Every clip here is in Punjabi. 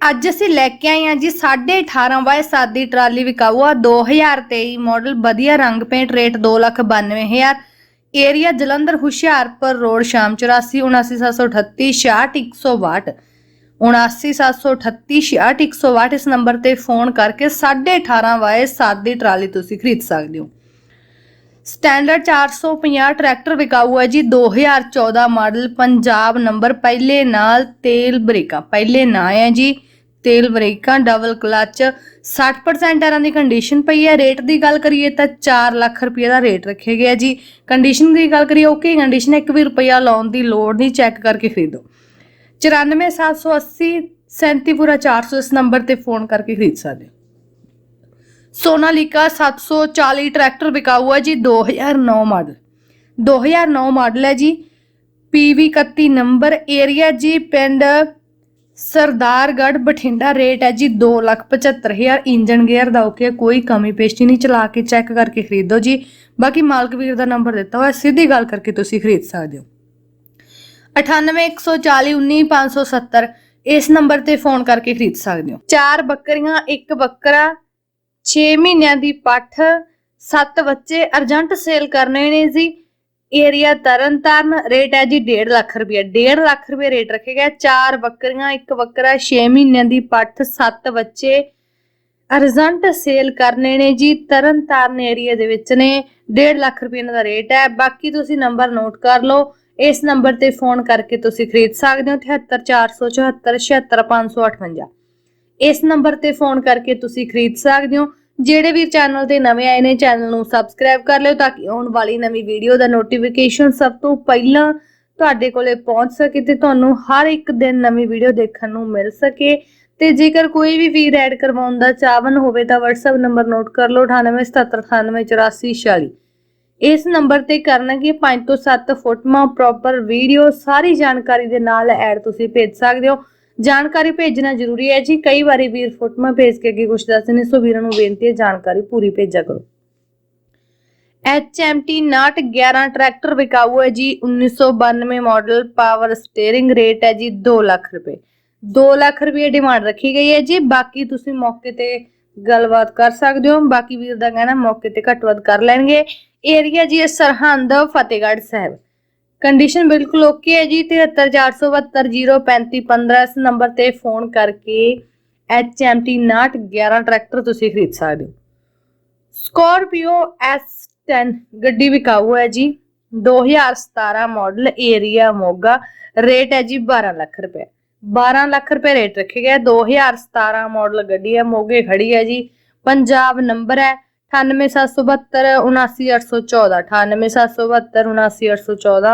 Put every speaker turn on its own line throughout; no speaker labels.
ਅੱਜ ਅਸੀਂ ਲੈ ਕੇ ਆਏ ਹਾਂ ਜੀ 18.5 ਬਾਏ 7 ਦੀ ਟਰਾਲੀ ਵਿਕਾਊ ਆ 2023 ਮਾਡਲ, ਵਧੀਆ ਰੰਗ paint rate 292000 area Jalandhar, Hoshiarpur, road ਸ਼ਾਮ 84 79738 66162 79738 66162 ਇਸ ਨੰਬਰ ਤੇ ਫੋਨ ਕਰਕੇ 18.5 ਵਾਏ 7 ਦੀ ਟਰਾਲੀ ਤੁਸੀਂ ਖਰੀਦ ਸਕਦੇ ਹੋ। ਸਟੈਂਡਰਡ 450 ਟਰੈਕਟਰ ਵਿਕਾਊ ਹੈ ਜੀ 2014 ਮਾਡਲ, ਪੰਜਾਬ ਨੰਬਰ, ਪਹਿਲੇ ਨਾਲ ਤੇਲ ਬ੍ਰੇਕਾਂ, ਪਹਿਲੇ ਨਾਂ ਹੈ ਜੀ। ਤੇਲ ਬ੍ਰੇਕਾਂ ਡਬਲ ਕਲਚ 60% ਟਾਇਰਾਂ ਦੀ ਕੰਡੀਸ਼ਨ ਪਈ ਹੈ। ਰੇਟ ਦੀ ਗੱਲ ਕਰੀਏ ਤਾਂ 4 ਲੱਖ ਰੁਪਏ ਦਾ ਰੇਟ ਰੱਖਿਆ ਗਿਆ ਜੀ। ਕੰਡੀਸ਼ਨ ਦੀ ਗੱਲ ਕਰੀਏ ਓਕੇ ਕੰਡੀਸ਼ਨ ਹੈ 1 ਵੀ ਰੁਪਿਆ ਲਾਉਣ ਦੀ ਲੋੜ ਨਹੀਂ ਚੈੱਕ ਕਰਕੇ ਖਰੀਦੋ। 94780 37 400 ਇਸ ਨੰਬਰ ਤੇ ਫੋਨ ਕਰਕੇ ਖਰੀਦ ਸਕਦੇ ਹੋ। ਸੋਨਾਲੀਕਾ 740 ਟਰੈਕਟਰ ਵਿਕਾਊ ਹੈ ਜੀ 2009 ਮਾਡਲ 2009 ਮਾਡਲ ਹੈ ਜੀ। PV 31 ਨੰਬਰ ਏਰੀਆ ਜੀ, ਪਿੰਡ ਸਰਦਾਰਗੜ੍ਹ ਬਠਿੰਡਾ ਰੇਟ ਹੈ ਜੀ 275000 ਇੰਜਨ ਗੇਅਰ ਦਾ ਓਕੇ ਕੋਈ ਕਮੀ ਪੇਸ਼ੀ ਨਹੀਂ, ਚਲਾ ਕੇ ਚੈੱਕ ਕਰਕੇ ਖਰੀਦੋ ਜੀ। ਬਾਕੀ ਮਾਲਕ ਵੀਰ ਦਾ ਨੰਬਰ ਦਿੱਤਾ ਹੋਇਆ, ਸਿੱਧੀ ਗੱਲ ਕਰਕੇ ਤੁਸੀਂ ਖਰੀਦ ਸਕਦੇ ਹੋ। 9814419570 ਇਸ ਨੰਬਰ ਤੇ ਫੋਨ ਕਰਕੇ ਖਰੀਦ ਸਕਦੇ ਹੋ। ਚਾਰ ਬੱਕਰੀਆਂ, ਇੱਕ ਬੱਕਰਾ 6 ਮਹੀਨਿਆਂ ਦੀ ਪੱਠ 7 ਬੱਚੇ, ਅਰਜੈਂਟ ਸੇਲ ਕਰਨੇ ਨੇ ਜੀ। ਏਰੀਆ ਤਰਨਤਾਰਨ ਰੇਟ ਹੈ ਜੀ 1.5 ਲੱਖ ਰੁਪਏ 1.5 ਲੱਖ ਰੁਪਏ ਰੇਟ ਰੱਖਿਆ ਗਿਆ ਚਾਰ ਬੱਕਰੀਆਂ, ਇੱਕ ਬੱਕਰਾ 6 ਮਹੀਨਿਆਂ ਦੀ ਪੱਠ 7 ਬੱਚੇ। ਅਰਜੈਂਟ ਸੇਲ ਕਰਨੇ ਨੇ ਜੀ ਤਰਨਤਾਰਨ ਏਰੀਆ ਦੇ ਵਿੱਚ ਨੇ। 1.5 ਲੱਖ ਰੁਪਏ ਇਹਨਾਂ ਦਾ ਰੇਟ ਹੈ। ਬਾਕੀ ਤੁਸੀਂ ਨੰਬਰ ਨੋਟ ਕਰ ਲਓ। ਇਸ ਨੰਬਰ ਤੇ ਫੋਨ ਕਰਕੇ ਤੁਸੀਂ ਖਰੀਦ ਸਕਦੇ ਹੋ। 78474 ਇਸ ਨੰਬਰ ਤੇ ਫੋਨ ਕਰਕੇ ਤੁਸੀਂ ਖਰੀਦ ਸਕਦੇ ਹੋ। ਜਿਹੜੇ ਵੀ ਚੈਨਲ ਤੇ ਨਵੇਂ ਆਏ ਨੇ ਚੈਨਲ ਨੂੰ ਸਬਸਕ੍ਰਾਈਬ ਕਰ ਲਿਓ ਤਾਂ ਕਿ ਆਉਣ ਵਾਲੀ ਨਵੀਂ ਵੀਡੀਓ ਦਾ ਨੋਟੀਫਿਕੇਸ਼ਨ ਸਭ ਤੋਂ ਪਹਿਲਾਂ ਤੁਹਾਡੇ ਕੋਲੇ ਪਹੁੰਚ ਸਕੇ ਤੇ ਤੁਹਾਨੂੰ ਹਰ ਇੱਕ ਦਿਨ ਨਵੀਂ ਵੀਡੀਓ ਦੇਖਣ ਨੂੰ ਮਿਲ ਸਕੇ। ਤੇ ਜੇਕਰ ਕੋਈ ਵੀ ਵੀਰ ਐਡ ਕਰਵਾਉਣ ਦਾ ਚਾਹਵਨ ਹੋਵੇ ਤਾਂ WhatsApp ਨੰਬਰ ਨੋਟ ਕਰ ਲਓ 9877988446 ਇਸ ਨੰਬਰ ਤੇ ਕਰਨਗੇ 5 ਤੋਂ 7 ਫੋਟੋਆਂ ਪ੍ਰੋਪਰ ਵੀਡੀਓ ਸਾਰੀ ਜਾਣਕਾਰੀ ਦੇ ਨਾਲ ਐਡ ਤੁਸੀਂ ਭੇਜ ਸਕਦੇ ਹੋ। ਜਾਣਕਾਰੀ ਭੇਜਣਾ ਜ਼ਰੂਰੀ ਹੈ ਜੀ। ਕਈ ਵਾਰੀ ਵੀਰ ਫੋਟੋਆਂ ਭੇਜ ਕੇ ਅੱਗੇ ਕੁਝ ਦੱਸਦੇ ਨੇ, ਸੋ ਵੀਰਾਂ ਨੂੰ ਬੇਨਤੀ ਹੈ ਜਾਣਕਾਰੀ ਪੂਰੀ ਭੇਜਿਆ ਕਰੋ। HMT 911 ਟਰੈਕਟਰ ਵਿਕਾਊ ਹੈ ਜੀ। 1992 ਮਾਡਲ ਪਾਵਰ ਸਟੀਅਰਿੰਗ ਰੇਟ ਹੈ ਜੀ 2 ਲੱਖ ਰੁਪਏ। 2 ਲੱਖ ਰੁਪਏ ਡਿਮਾਂਡ ਰੱਖੀ ਗਈ ਹੈ ਜੀ। ਬਾਕੀ ਤੁਸੀਂ ਮੌਕੇ ਤੇ ਗੱਲਬਾਤ ਕਰ ਸਕਦੇ ਹੋ। ਬਾਕੀ ਵੀਰ ਦਾ ਕਹਿਣਾ ਮੌਕੇ ਤੇ ਘੱਟ ਵੱਧ ਕਰ ਲੈਣਗੇ। ਏਰੀਆ ਜੀ ਹੈ ਸਰਹੰਦ, ਫਤਿਹਗੜ੍ਹ ਸਾਹਿਬ। ਕੰਡੀਸ਼ਨ ਬਿਲਕੁਲ ਓਕੇ ਹੈ ਜੀ 7347203515 ਇਸ ਨੰਬਰ ਤੇ ਫੋਨ ਕਰਕੇ HMT 911 ਟਰੈਕਟਰ ਤੁਸੀਂ ਖਰੀਦ ਸਕਦੇ ਹੋ। ਸਕੋਰਪੀਓ S10 ਗੱਡੀ ਵਿਕਾਊ ਹੈ ਜੀ 2017 ਮਾਡਲ ਏਰੀਆ ਮੋਗਾ ਰੇਟ ਹੈ ਜੀ 12 ਲੱਖ ਰੁਪਏ। 12 ਲੱਖ ਰੁਪਏ ਰੇਟ ਰੱਖਿਆ ਗਿਆ 2017 ਮਾਡਲ ਗੱਡੀ ਹੈ, ਮੋਗੇ ਖੜੀ ਹੈ ਜੀ, ਪੰਜਾਬ ਨੰਬਰ ਹੈ 9877 79814 9877 79814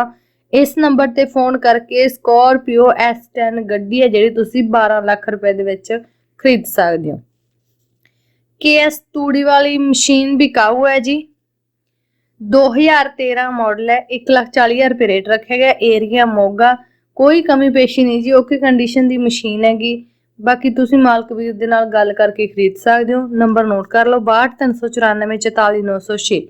ਇਸ ਨੰਬਰ ਤੇ ਫੋਨ ਕਰਕੇ ਸਕੋਰਪੀਓ S10 ਗੱਡੀ ਹੈ ਜਿਹੜੀ ਤੁਸੀਂ 12 ਲੱਖ ਰੁਪਏ ਦੇ ਵਿੱਚ ਖਰੀਦ ਸਕਦੇ ਹੋ। KS ਤੂੜੀ ਵਾਲੀ ਮਸ਼ੀਨ ਬਿਕਾਊ ਹੈ ਜੀ? 2013 ਮਾਡਲ ਹੈ 140000 ਰੁਪਏ ਰੇਟ ਰੱਖਿਆ ਗਿਆ, ਏਰੀਆ ਮੋਗਾ, ਕੋਈ ਕਮੀ ਪੇਸ਼ੀ ਨਹੀਂ ਜੀ, ਓਕੇ ਕੰਡੀਸ਼ਨ ਦੀ ਮਸ਼ੀਨ ਹੈਗੀ। ਬਾਕੀ ਤੁਸੀਂ ਮਾਲਕ ਵੀਰ ਦੇ ਨਾਲ ਗੱਲ ਕਰਕੇ ਖਰੀਦ ਸਕਦੇ ਹੋ। ਨੰਬਰ ਨੋਟ ਕਰ ਲਓ 6239444906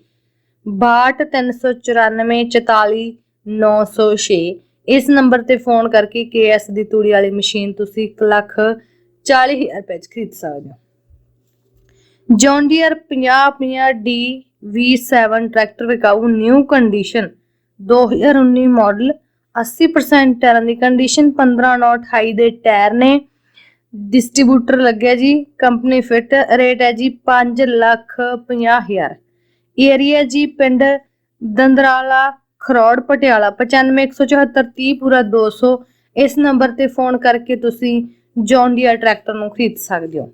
6239444906 ਇਸ ਨੰਬਰ ਤੇ ਫੋਨ ਕਰਕੇ KS ਦੀ ਤੂੜੀ ਵਾਲੀ ਮਸ਼ੀਨ ਤੁਸੀਂ 1 ਲੱਖ 40000 ਰੁਪਏ ਚ ਖਰੀਦ ਸਕਦੇ ਹੋ। John Deere 5050 D V7 tractor ਵਿਕਾਊ new condition 2019 model 80% ਟਾਇਰਾਂ ਦੀ ਕੰਡੀਸ਼ਨ 1528 ਦੇ ਟਾਇਰ ਨੇ। ਡਿਸਟ੍ਰੀਬਿਊਟਰ ਲੱਗਿਆ ਜੀ, ਕੰਪਨੀ ਫਿਟ, ਰੇਟ ਹੈ ਜੀ 5 ਲੱਖ 50000 ਏਰੀਆ ਜੀ ਪਿੰਡ ਦੰਦਰਾਲਾ, ਖਰੋੜ, ਪਟਿਆਲਾ 951743 ਪੂਰਾ 200 ਇਸ ਨੰਬਰ ਤੇ ਫੋਨ ਕਰਕੇ ਤੁਸੀਂ ਜੌਨ ਡੀਅਰ ਟਰੈਕਟਰ ਨੂੰ ਖਰੀਦ ਸਕਦੇ ਹੋ।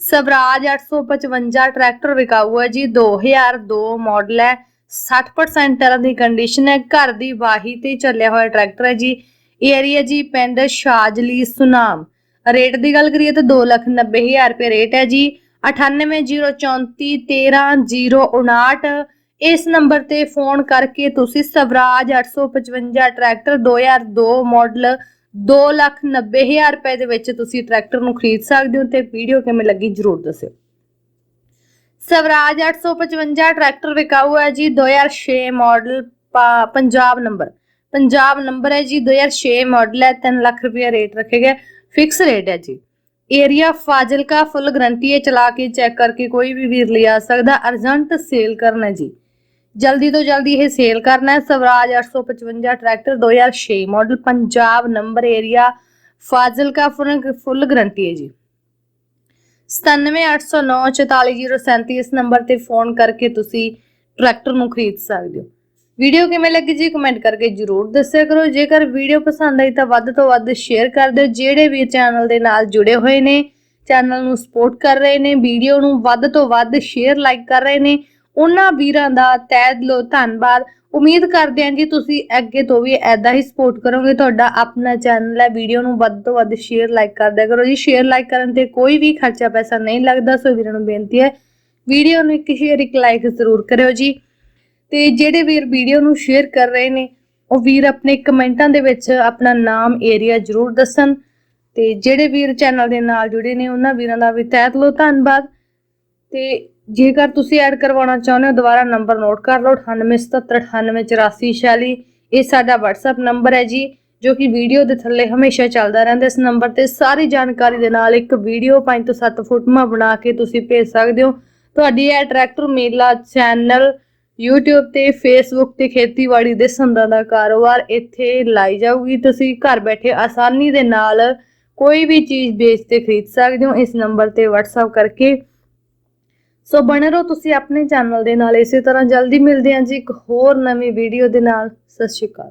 ਸਵਰਾਜ 855 ਟਰੈਕਟਰ ਵਿਕਾਊ ਹੈ ਜੀ 2002 ਮਾਡਲ ਹੈ। 60% ਟਰਾਂ ਦੀ ਕੰਡੀਸ਼ਨ ਹੈ, ਘਰ ਦੀ ਵਾਹੀ ਤੇ ਚੱਲਿਆ ਹੋਇਆ ਟਰੈਕਟਰ ਹੈ ਜੀ। ਏਰੀਆ ਜੀ ਪਿੰਡ ਸ਼ਾਜਲੀ ਸੁਨਾਮ। ਰੇਟ ਦੀ ਗੱਲ ਕਰੀਏ ਤਾਂ 290000 ਰੁਪਏ ਰੇਟ ਹੈ ਜੀ। 9804413059 ਇਸ ਨੰਬਰ ਤੇ ਫੋਨ ਕਰਕੇ ਤੁਸੀਂ ਸਵਰਾਜ 855 ਟਰੈਕਟਰ 2002 ਮਾਡਲ 290000 ਰੁਪਏ ਦੇ ਵਿੱਚ ਤੁਸੀਂ ਟਰੈਕਟਰ ਨੂੰ ਖਰੀਦ ਸਕਦੇ ਹੋ ਤੇ ਵੀਡੀਓ ਕਿਵੇਂ ਲੱਗੀ ਜਰੂਰ ਦੱਸਿਓ। ਸਵਰਾਜ 855 ਟਰੈਕਟਰ ਵਿਕਾਊ ਹੈ ਜੀ 2006 model Punjab number Punjab number ਹੈ ਜੀ 2006 ਮਾਡਲ ਹੈ 3 ਲੱਖ ਰੁਪਏ ਰੇਟ ਰੱਖੇ ਗਏ। ਫਿਕਸ ਰੇਟ ਹੈ ਜੀ। ਏਰੀਆ ਫਾਜ਼ਿਲਕਾ ਫੁੱਲ ਗਰੰਟੀ ਹੈ ਚਲਾ ਕੇ ਚੈੱਕ ਕਰਕੇ ਕੋਈ ਵੀ ਵੀਰ ਲਿਆ ਸਕਦਾ ਅਰਜੈਂਟ ਸੇਲ ਕਰਨਾ ਜੀ। ਜਲਦੀ ਤੋਂ ਜਲਦੀ ਇਹ ਸੇਲ ਕਰਨਾ ਹੈ। Swaraj 855 tractor 2006 model Punjab number area Fazilka full full guarantee ਹੈ ਜੀ। 9780944037 ਇਸ ਨੰਬਰ ਤੇ ਫੋਨ ਕਰਕੇ ਤੁਸੀਂ ਟਰੈਕਟਰ ਨੂੰ ਖਰੀਦ ਸਕਦੇ ਹੋ। ਵੀਡੀਓ ਕਿਵੇਂ ਲੱਗੀ ਜੀ ਕਮੈਂਟ ਕਰਕੇ ਜਰੂਰ ਦੱਸਿਆ ਕਰੋ। ਜੇਕਰ ਵੀਡੀਓ ਪਸੰਦ ਆਈ ਤਾਂ ਵੱਧ ਤੋਂ ਵੱਧ ਸ਼ੇਅਰ ਕਰ ਦਿਓ। ਜਿਹੜੇ ਵੀ ਚੈਨਲ ਦੇ ਨਾਲ ਜੁੜੇ ਹੋਏ ਨੇ, ਚੈਨਲ ਨੂੰ ਸਪੋਰਟ ਕਰ ਰਹੇ ਨੇ, ਵੀਡੀਓ ਨੂੰ ਵੱਧ ਤੋਂ ਵੱਧ ਸ਼ੇਅਰ, ਲਾਈਕ ਕਰ ਰਹੇ ਨੇ, ਉਹਨਾਂ ਵੀਰਾਂ ਦਾ ਤਹਿ ਦਿਲੋਂ ਧੰਨਵਾਦ। ਉਮੀਦ ਕਰਦੇ ਹਾਂ ਜੀ ਤੁਸੀਂ ਅੱਗੇ ਤੋਂ ਵੀ ਐਦਾਂ ਹੀ ਸਪੋਰਟ ਕਰੋਗੇ। ਤੁਹਾਡਾ ਆਪਣਾ ਚੈਨਲ ਹੈ, ਵੀਡੀਓ ਨੂੰ ਵੱਧ ਤੋਂ ਵੱਧ ਸ਼ੇਅਰ, ਲਾਈਕ ਕਰ ਦਿਆ ਕਰੋ ਜੀ। ਸ਼ੇਅਰ, ਲਾਈਕ ਕਰਨ ਤੇ ਕੋਈ ਵੀ ਖਰਚਾ ਪੈਸਾ ਨਹੀਂ ਲੱਗਦਾ, ਸੋ ਵੀਰਾਂ ਨੂੰ ਬੇਨਤੀ ਹੈ, ਵੀਡੀਓ ਨੂੰ ਇੱਕ ਸ਼ੇਅਰ, ਇੱਕ ਲਾਈਕ ਜ਼ਰੂਰ ਕਰਿਓ ਜੀ। ਤੇ ਜਿਹੜੇ ਵੀਰ ਵੀਡੀਓ ਨੂੰ ਸ਼ੇਅਰ ਕਰ ਰਹੇ ਨੇ, ਉਹ ਵੀਰ ਆਪਣੇ ਕਮੈਂਟਾਂ ਦੇ ਵਿੱਚ ਆਪਣਾ ਨਾਮ ਏਰੀਆ ਜ਼ਰੂਰ ਦੱਸਣ ਤੇ ਜਿਹੜੇ ਵੀਰ ਚੈਨਲ ਦੇ ਨਾਲ ਜੁੜੇ ਨੇ, ਉਹਨਾਂ ਵੀਰਾਂ ਦਾ ਵੀ ਤਹਿ ਦਿਲੋਂ ਧੰਨਵਾਦ। ਤੇ ਜੇਕਰ ਤੁਸੀਂ ਐਡ ਕਰਵਾਉਣਾ ਚਾਹੁੰਦੇ ਹੋ, ਦੁਬਾਰਾ ਨੰਬਰ ਨੋਟ ਕਰ ਲਓ 9877988446 ਇਹ ਸਾਡਾ WhatsApp ਨੰਬਰ ਹੈ ਜੀ, ਜੋ ਕਿ ਵੀਡੀਓ ਦੇ ਥੱਲੇ ਹਮੇਸ਼ਾ ਚੱਲਦਾ ਰਹਿੰਦਾ, ਇਸ ਨੰਬਰ ਤੇ ਸਾਰੀ ਜਾਣਕਾਰੀ ਦੇ ਨਾਲ ਇੱਕ ਵੀਡੀਓ 5 ਤੋਂ 7 ਫੁੱਟਮਾ ਬਣਾ ਕੇ ਤੁਸੀਂ ਭੇਜ ਸਕਦੇ ਹੋ। ਤੁਹਾਡੀ ਇਹ ਟਰੈਕਟਰ ਮੇਲਾ ਚੈਨਲ YouTube ਤੇ, Facebook ਤੇ ਖੇਤੀਬਾੜੀ ਦੇ ਸੰਦਾਂ ਦਾ ਕਾਰੋਬਾਰ ਇੱਥੇ ਲਾਈ ਜਾਊਗੀ। ਤੁਸੀਂ ਘਰ ਬੈਠੇ ਆਸਾਨੀ ਦੇ ਨਾਲ ਕੋਈ ਵੀ ਚੀਜ਼ ਵੇਚ ਤੇ ਖਰੀਦ ਸਕਦੇ ਹੋ। ਇਸ ਨੰਬਰ ਤੇ WhatsApp ਕਰਕੇ। ਸੋ ਬਣੇ ਰਹੋ ਤੁਸੀਂ ਆਪਣੇ ਚੈਨਲ ਦੇ ਨਾਲ। ਇਸੇ ਤਰ੍ਹਾਂ ਜਲਦੀ ਮਿਲਦੇ ਹਾਂ ਜੀ ਇੱਕ ਹੋਰ ਨਵੀਂ ਵੀਡੀਓ ਦੇ ਨਾਲ। ਸਤਿ ਸ਼੍ਰੀ ਅਕਾਲ।